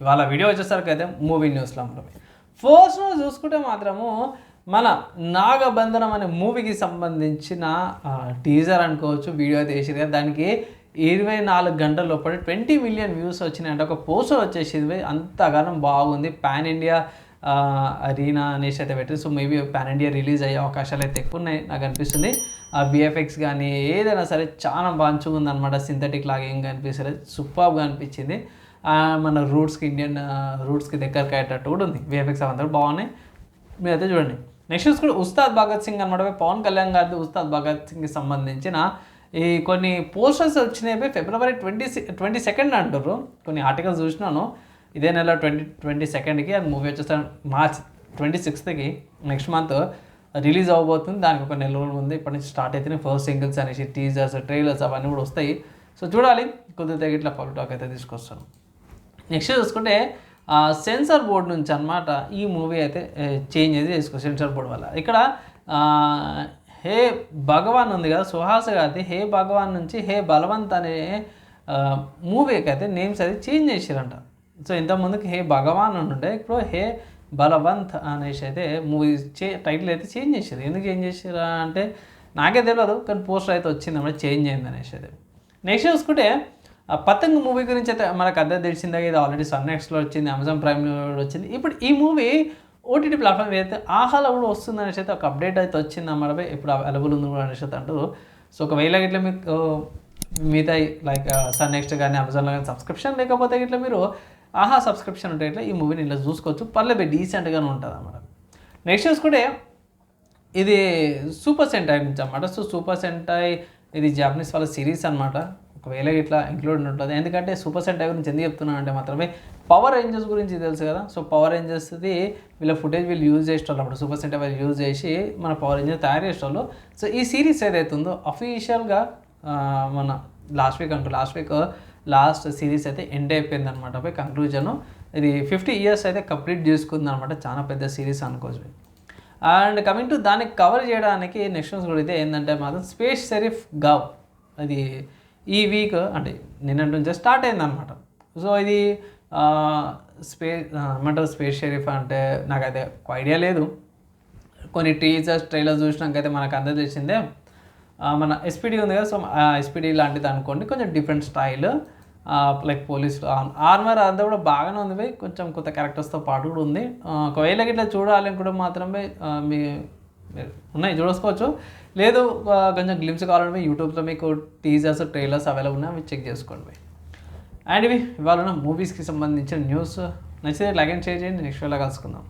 ఇవాళ వీడియో వచ్చేసరికి అయితే మూవీ న్యూస్లో మనం ఫస్ట్ న్యూస్ చూసుకుంటే మాత్రము మన నాగబంధనం అనే మూవీకి సంబంధించిన టీజర్ అనుకోవచ్చు వీడియో అయితే కదా దానికి ఇరవై నాలుగు గంటల లోపల ట్వంటీ మిలియన్ వ్యూస్ వచ్చినాయంటే ఒక పోస్టర్ వచ్చేసింది అంతగానం బాగుంది. పాన్ ఇండియా అరీనా అనేసి అయితే పెట్టింది so maybe pan India release అయ్యే అవకాశాలు అయితే ఎక్కువ ఉన్నాయి నాకు అనిపిస్తుంది. ఆ బిఎఫ్ఎక్స్ కానీ ఏదైనా సరే చాలా మంచిగా ఉందన్నమాట సింథటిక్ లాగా ఏం కనిపిస్తుంది సూపర్గా అనిపించింది. మన రూట్స్కి ఇండియన్ రూట్స్కి దగ్గరకు అయ్యేటట్టు కూడా ఉంది. విఎఫ్ఎక్స్ అవంతా బాగున్నాయి. మీరైతే చూడండి. నెక్స్ట్ చూసుకుంటే ఉస్తాద్ భగత్ సింగ్ అనమాట పవన్ కళ్యాణ్ గారి ఉస్తాద్ భగత్ సింగ్కి సంబంధించిన ఈ కొన్ని పోస్టర్స్ వచ్చినాయి. ఫిబ్రవరి ట్వంటీ ట్వంటీ సెకండ్ అంటారు కొన్ని ఆర్టికల్స్ చూసినాను. ఇదే నెల ట్వంటీ ట్వంటీ సెకండ్కి అది మూవీ వచ్చేస్తాను. మార్చ్ ట్వంటీ సిక్స్త్కి నెక్స్ట్ మంత్ రిలీజ్ అవ్వబోతుంది దానికి ఒక నెల రోజులు ఉంది ఇప్పటి నుంచి స్టార్ట్ అయితేనే ఫస్ట్ సింగిల్స్ అనేసి టీజర్స్ ట్రైలర్స్ అవన్నీ కూడా వస్తాయి. సో చూడాలి. కొద్దిగా ఇట్లా పబ్లిక్ టాక్ అయితే తీసుకొస్తాను. నెక్స్ట్ చూసుకుంటే సెన్సార్ బోర్డు నుంచి అన్నమాట ఈ మూవీ అయితే చేంజ్ అయితే చేసుకో సెన్సార్ బోర్డు వల్ల. ఇక్కడ హే భగవాన్ ఉంది కదా సుహాస్ గారి హే భగవాన్ నుంచి హే బలవంత్ అనే మూవీకి అయితే నేమ్స్ అయితే చేంజ్ చేసారంట సో ఇంతకుముందుకి హే భగవాన్ అని ఉండే ఇప్పుడు హే బలవంత్ అనేసి అయితే మూవీ చే టైటిల్ అయితే చేంజ్ చేశారు. ఎందుకు చేంజ్ చేసారా అంటే నాకే తెలియదు కానీ పోస్టర్ అయితే వచ్చింది అన్నమాట చేంజ్ అయింది అనేసి అయితే. నెక్స్ట్ చూసుకుంటే పతంగ్ మూవీ గురించి అయితే మనకు అర్థం తెలిసిందే. ఇది ఆల్రెడీ సన్ నెక్స్ట్లో వచ్చింది అమెజాన్ ప్రైమ్లో వచ్చింది. ఇప్పుడు ఈ మూవీ ఓటీటీ ప్లాట్ఫామ్ అయితే ఆహాలో కూడా వస్తుంది అనేసి అయితే ఒక అప్డేట్ అయితే వచ్చింది అన్నమాట ఇప్పుడు అవైలబుల్ ఉంది కూడా అనేసి అయితే అంటారు. సో ఒకవేళ ఇట్లా మీకు మిగతా లైక్ సన్ నెక్స్ట్ కానీ అమెజాన్లో కానీ సబ్స్క్రిప్షన్ లేకపోతే ఇట్లా మీరు ఆహా సబ్స్క్రిప్షన్ ఉంటే ఇట్లా ఈ మూవీని ఇలా చూసుకోవచ్చు. పర్లేదు డీసెంట్గానే ఉంటుంది అన్నమాట నెక్స్ట్ చూసుకుంటే ఇది సూపర్ సెంటై నుంచి అన్నమాట సో సూపర్ సెంటై ఇది జాపనీస్ వాళ్ళ సిరీస్ అన్నమాట. ఒకవేళ ఇట్లా ఇంక్లూడ్ ఉంటుంది. ఎందుకంటే సూపర్ సెట్ గురించి ఎందుకు చెప్తున్నాను అంటే మాత్రమే పవర్ రేంజర్స్ గురించి తెలుసు కదా. సో పవర్ రేంజర్స్ది వీళ్ళ ఫుటేజ్ వీళ్ళు యూజ్ చేసేవాళ్ళు అప్పుడు సూపర్ సెట్ వాళ్ళు యూజ్ చేసి మన పవర్ రేంజర్ తయారు చేసేవాళ్ళు సో ఈ సిరీస్ ఏదైతే ఉందో అఫీషియల్గా మన లాస్ట్ వీక్ అంటూ లాస్ట్ వీక్ లాస్ట్ సిరీస్ అయితే ఎండ్ అయిపోయింది అనమాట పోయి కంక్లూజన్ ఇది ఫిఫ్టీ ఇయర్స్ అయితే కంప్లీట్ చేసుకుంది అనమాట చాలా పెద్ద సిరీస్ అనుకోవచ్చు. అండ్ కమింగ్ టు దానికి కవర్ చేయడానికి నెక్స్ట్ న్యూస్ కూడా అయితే ఏంటంటే మాత్రం స్పేస్ షెరీఫ్ గావ్ అది ఈ వీక్ అంటే నిన్నటి నుంచే స్టార్ట్ అయిందనమాట సో ఇది స్పేస్ ఏమంటారు? స్పేస్ షెరీఫ్ అంటే నాకైతే ఐడియా లేదు. కొన్ని టీచర్స్ ట్రైలర్ చూసినాకైతే మనకు అందరూ తెలిసిందే. మన ఎస్పీడీ ఉంది కదా సో ఎస్పీడీ లాంటిది అనుకోండి కొంచెం different style like police armour అంతా కూడా బాగానే ఉంది కొంచెం కొత్త క్యారెక్టర్స్తో పాటు కూడా ఉంది. ఒకవేళ ఇట్లా చూడాలని కూడా మాత్రమే మీ మీరు ఉన్నాయి చూడసుకోవచ్చు లేదు కొంచెం గ్లిమ్స్ కావాలంటే యూట్యూబ్లో మీకు టీజర్స్ ట్రైలర్స్ అవైలబుల్ ఉన్నాయి అవి చెక్ చేసుకోండి. అండ్ ఇవి ఇవాళ మూవీస్కి సంబంధించిన న్యూస్ నచ్చితే లైక్ అండ్ షేర్ చేయండి నెక్స్ట్ వేళ కలుసుకుందాం.